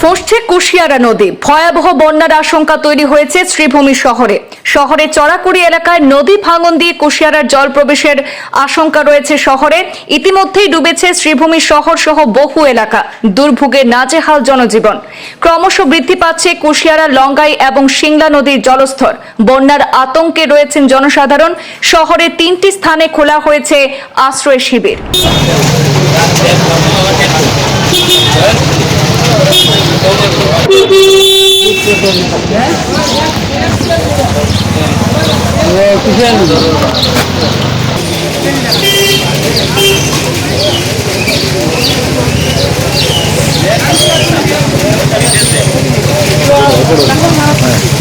ফসছে কুশিয়ারা নদী। ভয়াবহ বন্যার আশঙ্কা তৈরি হয়েছে শ্রীভূমি শহরে। শহরে চড়াকুড়ি এলাকায় নদী ভাঙন দিয়ে কুশিয়ারার জল প্রবেশের আশঙ্কা রয়েছে শহরে। ইতিমধ্যেই ডুবেছে শ্রীভূমি শহর সহ বহু এলাকা। দুর্ভোগে নাজেহাল জনজীবন। ক্রমশ বৃদ্ধি পাচ্ছে কুশিয়ারা, লঙ্গাই এবং সিংলা নদীর জলস্তর। বন্যার আতঙ্কে রয়েছেন জনসাধারণ। শহরে তিনটি স্থানে খোলা হয়েছে আশ্রয় শিবির। 와, 귀한 거. 네,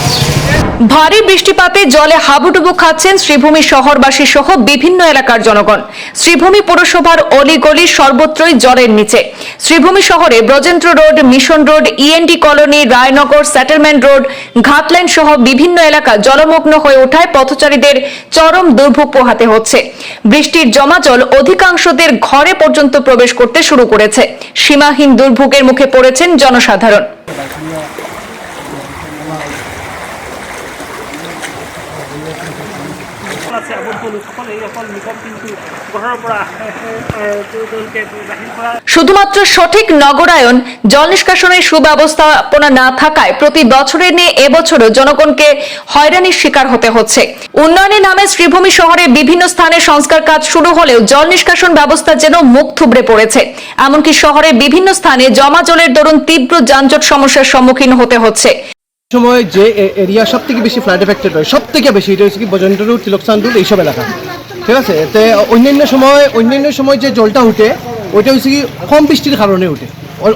ভারী বৃষ্টিপাতে জলে হাবুডুবু খাচ্ছেন শ্রীভূমি শহরবাসী সহ বিভিন্ন এলাকার জনগণ। শ্রীভূমি পুরসভার অলিগলি সর্বত্রই জলের নিচে। শ্রীভূমি শহরে Brajendra road, mission road END colony, Raynagar, settlement road ঘাটলাইন সহ বিভিন্ন এলাকা জলমগ্ন হয়ে ওঠায় পথচারীদের চরম দুর্ভোগ পোহাতে হচ্ছে। বৃষ্টির জমা জল অধিকাংশদের ঘরে পর্যন্ত প্রবেশ করতে শুরু করেছে। সীমাহীন দুর্ভোগের মুখে পড়েছেন জনসাধারণ। আছে শুধুমাত্র সঠিক নগরায়ন, জল নিষ্কাশনের সুব্যবস্থাপনা না থাকায় প্রতি বছরের নিয়ে এবছরও জনগণকে হয়রানির শিকার হতে হচ্ছে। উন্নয়নের নামে শ্রীভূমি শহরে বিভিন্ন স্থানে সংস্কার কাজ শুরু হলেও জল নিষ্কাশন ব্যবস্থা যেন মুখ থুবড়ে পড়েছে। এমনকি শহরের বিভিন্ন স্থানে জমা জলের দরুন তীব্র যানজট সমস্যার সম্মুখীন হতে হচ্ছে। সময় যে এরিয়া সব থেকে বেশি ফ্লাড এফেক্টেড হয় সব থেকে বেশি, এটা হচ্ছে কি বজেন্দ্র রোড তিলকসান্ডুল এইসব এলাকা। ঠিক আছে? তে অন্যান্য সময় অন্যান্য সময় যে জলটা উঠে, ওইটা হচ্ছে কি কম বৃষ্টির কারণে উঠে।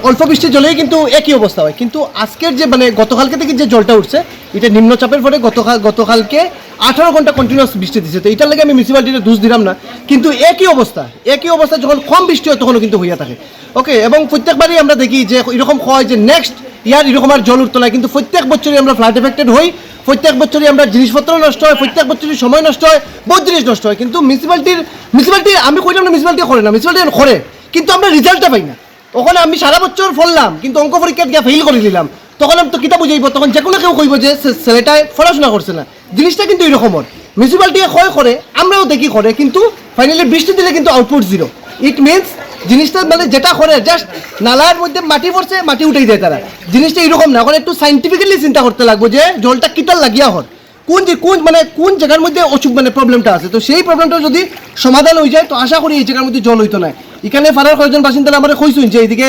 অল্প বৃষ্টি জলেই কিন্তু একই অবস্থা হয়। কিন্তু আজকের যে মানে গতকালকে থেকে যে জলটা উঠছে, এটা নিম্নচাপের ফলে গতকাল গতকালকে আঠারো ঘণ্টা কন্টিনিউয়াস বৃষ্টি দিচ্ছে তো এটার লাগে আমি মিউনিসিপালিটিতে দোষ দিলাম না। কিন্তু একই অবস্থা একই অবস্থা যখন কম বৃষ্টি হয়, তখনও কিন্তু হইয়া থাকে। ওকে এবং প্রত্যেকবারই আমরা দেখি যে, এরকম হয় যে নেক্সট ইয়ার এরকম আর জল উঠতো না। কিন্তু প্রত্যেক বছরই আমরা ফ্লাড এফেক্টেড হই। প্রত্যেক বছরই আমরা জিনিসপত্র নষ্ট হয়। প্রত্যেক বছরই সময় নষ্ট হয়। বহুত জিনিস নষ্ট হয়। কিন্তু মিউনিসিপ্যালিটির মিউনিসিপ্যালিটি আমি কইলাম না মিউনিসিপ্যালিটি করে না। মিউনিসিপ্যালিটি করে। কিন্তু আমরা রেজাল্টটা পাই না। ওখানে আমি সারা বছর ফললাম। কিন্তু অঙ্ক পরীক্ষা গিয়ে ফেল করে দিলাম তখন আমি তো কিতা বুঝাইব। তখন যে কোনো কেউ কইব যে ছেলেটায় পড়াশোনা করছে না। জিনিসটা কিন্তু এরকমর মিউনিসিপ্যালিটি হয়, করে। আমরাও দেখি, করে। কিন্তু ফাইনালি বৃষ্টি দিলে কিন্তু আউটপুট জিরো ইট মিনস জিনিসটা মানে যেটা করে জাস্ট নালার মধ্যে মাটি পড়ছে, মাটি উঠেই দেয় তারা। জিনিসটা এরকম না, এখন একটু সাইন্টিফিক্যালি চিন্তা করতে লাগবো যে, জলটা কিতার লাগিয়া হর কোন যে কোন মানে কোন জায়গার মধ্যে অসুখ মানে প্রবলেমটা আছে? তো সেই প্রবলেমটা যদি সমাধান হয়ে যায়, তো আশা করি এই জায়গার মধ্যে জল হইতো না। এখানে ফারার কয়েকজন বাসিন্দারা আমরা কইসুন যে এইদিকে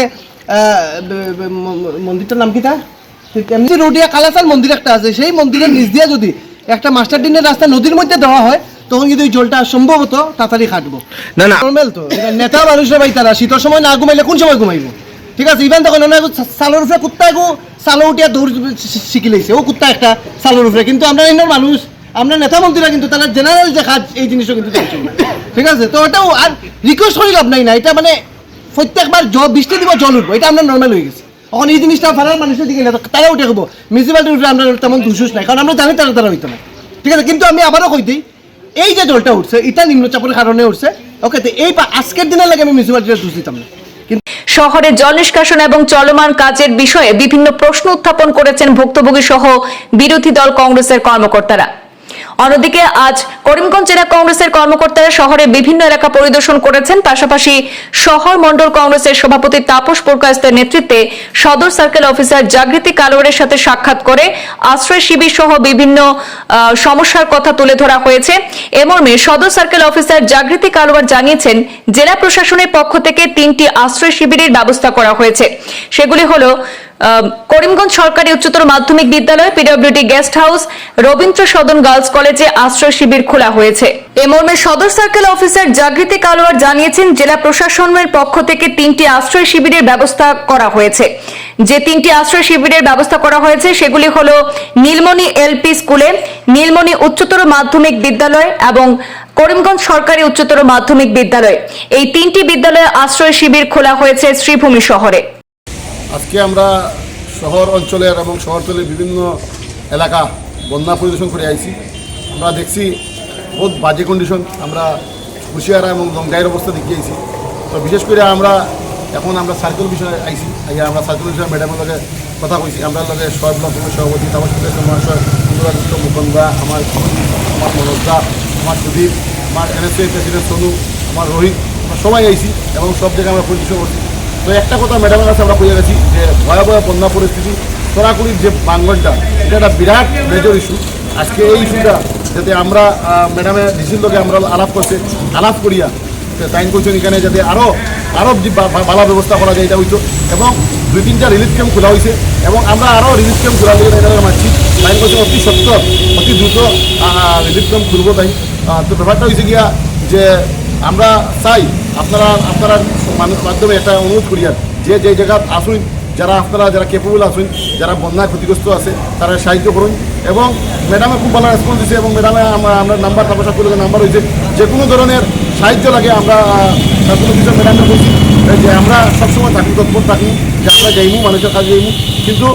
মন্দিরটার নাম কিটা এমনি রোডিয়া কালাসাল মন্দির একটা আছে, সেই মন্দিরের নিচ দিয়া যদি একটা মাস্টার ডিনের রাস্তা নদীর মধ্যে দেওয়া হয় তখন কিন্তু এই জলটা সম্ভবত তাড়াতাড়ি খাটবো। না না। নর্মাল তো নেতা মানুষরা ভাই তারা শীতের সময় না ঘুমাইলে কোন সময় ঘুমাইবো? ঠিক আছে ইভেন তখন অনেক সালোর উপরে কুত্তা এগো সালো উঠিয়া দৌড় শিখি লাইছে। ও কুত্তা একটা সালোর উপরে কিন্তু আমরা অন্য মানুষ আমরা নেতা মন্ত্রীরা কিন্তু তারা জেনারেল যে কাজ এই জিনিসও কিন্তু দেখছি ঠিক আছে তো ওটাও আর রিকোয়েস্ট করি লাভ নাই না এটা মানে প্রত্যেকবার জল বৃষ্টি দিব জল উঠবো এটা আমরা নর্মাল হয়ে গেছে। এখন এই জিনিসটা ফারার মানুষের দিকে তারা উঠে দেবো মিউনিসিপ্যালিটির উপরে আমরা তেমন দুশুস নাই কারণ আমরা জানি তারা তারা হইতো না। ঠিক আছে কিন্তু আমি আবারও কই দিই এই যে জলটা উঠছে, এটা নিম্নচাপের কারণে উঠছে। ওকে তো এই আজকের দিনের লাগে আমি মিউনিসিপালিটিটা দোষ দিতাম না। শহরে জল নিষ্কাশন এবং চলমান কাজের বিষয়ে বিভিন্ন প্রশ্ন উত্থাপন করেছেন ভুক্তভোগী সহ বিরোধী দল কংগ্রেসের কর্মকর্তারা। অন্যদিকে আজ করিমগঞ্জ জেলা কংগ্রেসের কর্মকর্তারা শহরে বিভিন্ন এলাকা পরিদর্শন করেছেন। পাশাপাশি শহর মন্ডল কংগ্রেসের সভাপতি তাপস পুরকায়স্তের নেতৃত্বে সদর সার্কেল অফিসার জাগৃতি কালোয়ারের সাথে সাক্ষাৎ করে আশ্রয় শিবির সহ বিভিন্ন সমস্যার কথা তুলে ধরা হয়েছে। এ মর্মে সদর সার্কেল অফিসার জাগৃতি কালোয়ার জানিয়েছেন, জেলা প্রশাসনের পক্ষ থেকে তিনটি আশ্রয় শিবিরের ব্যবস্থা করা হয়েছে। সেগুলি হলো করিমগঞ্জ সরকারি উচ্চতর মাধ্যমিক বিদ্যালয় P W D guest house Rabindra Sadan girls কলেজে আশ্রয় শিবির খোলা হয়েছে। এ মর্মে সদর সার্কেল অফিসার জাগৃতি কালোয়ার জানিয়েছেন, জেলা প্রশাসনের পক্ষ থেকে তিনটি আশ্রয় শিবিরের ব্যবস্থা করা হয়েছে। যে তিনটি আশ্রয় শিবিরের ব্যবস্থা করা হয়েছে, সেগুলি হল নীলমণি এলপি স্কুলে, নীলমণি উচ্চতর মাধ্যমিক বিদ্যালয় এবং করিমগঞ্জ সরকারি উচ্চতর মাধ্যমিক বিদ্যালয়। এই তিনটি বিদ্যালয়ে আশ্রয় শিবির খোলা হয়েছে শ্রীভূমি শহরে। আজকে আমরা শহর অঞ্চলের এবং শহরতলির বিভিন্ন এলাকা বন্যা পরিদর্শন করে আইছি। আমরা দেখছি বহুত বাজে কন্ডিশন আমরা হুশিয়ারা এবং লঙ্কাইয়ের অবস্থা দেখিয়েছি তো বিশেষ করে আমরা এখন আমরা সার্কেল বিষয়ে আইসি আইয়া আমরা সার্কেল বিষয়ে ম্যাডামের লগে কথা কইছি। আমরা লগে শহর ব্লক সভাপতি তারপর মহাশয় অনুরাগ মুকুন্দা, আমার আমার মনোজদা, আমার সুদীপ আমার এনএসএ প্রেসিডেন্ট সোনু, আমার রোহিত, আমরা সবাই আইছি এবং সব জায়গায় আমরা পরিদর্শন করছি। তো একটা কথা ম্যাডামের কাছে আমরা কইয়া গেছি যে ভয়াবহ বন্যা পরিস্থিতি সরাকুড়ির যে বাঙ্গলটা এটা একটা বিরাট মেজর ইস্যু আজকে এই ইস্যুটা যাতে আমরা ম্যাডামের ডিসির লোকে আমরা আলাপ করছে, আলাপ করিয়া টাইম করছেন এখানে যাতে আরও আরও ভালো ব্যবস্থা করা যায়, এটা হইতো এবং দুই তিনটা রিলিফ ক্যাম্প খোলা হয়েছে এবং আমরা আরও রিলিফ ক্যাম্প খোলা দিয়ে এটা মারছি টাইম করছেন অতি সত্য, অতি দ্রুত রিলিফ ক্যাম্প খুলবো তাই। তো ব্যাপারটা হয়েছে গিয়া যে আমরা চাই আপনারা আপনারা মানুষ মাধ্যমে একটা অনুরোধ করি আর যে যে জায়গা আসুন, যারা আপনারা, যারা কেপেবল আছেন যারা বন্যায় ক্ষতিগ্রস্ত আছে, তারা সাহায্য করুন। এবং ম্যাডামে খুব ভালো রেসপন্স দিচ্ছে এবং ম্যাডামে আমরা নাম্বার তারপর সকলের নাম্বার হয়েছে যে কোনো ধরনের সাহায্য লাগে, আমরা কোনো কিছু ম্যাডামকে বলছি যে আমরা সবসময় থাকি, তৎপর থাকি, যে আমরা যাইমু, মানুষের কাজে যাইমু। কিন্তু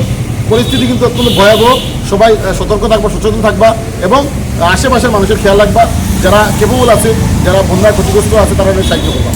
পরিস্থিতি কিন্তু অত্যন্ত ভয়াবহ। সবাই সতর্ক থাকবা, সচেতন থাকবা এবং আশেপাশের মানুষের খেয়াল রাখবা। যারা কেবল আছে যারা বন্যায় ক্ষতিগ্রস্ত আছে তারা সাহায্য করবা।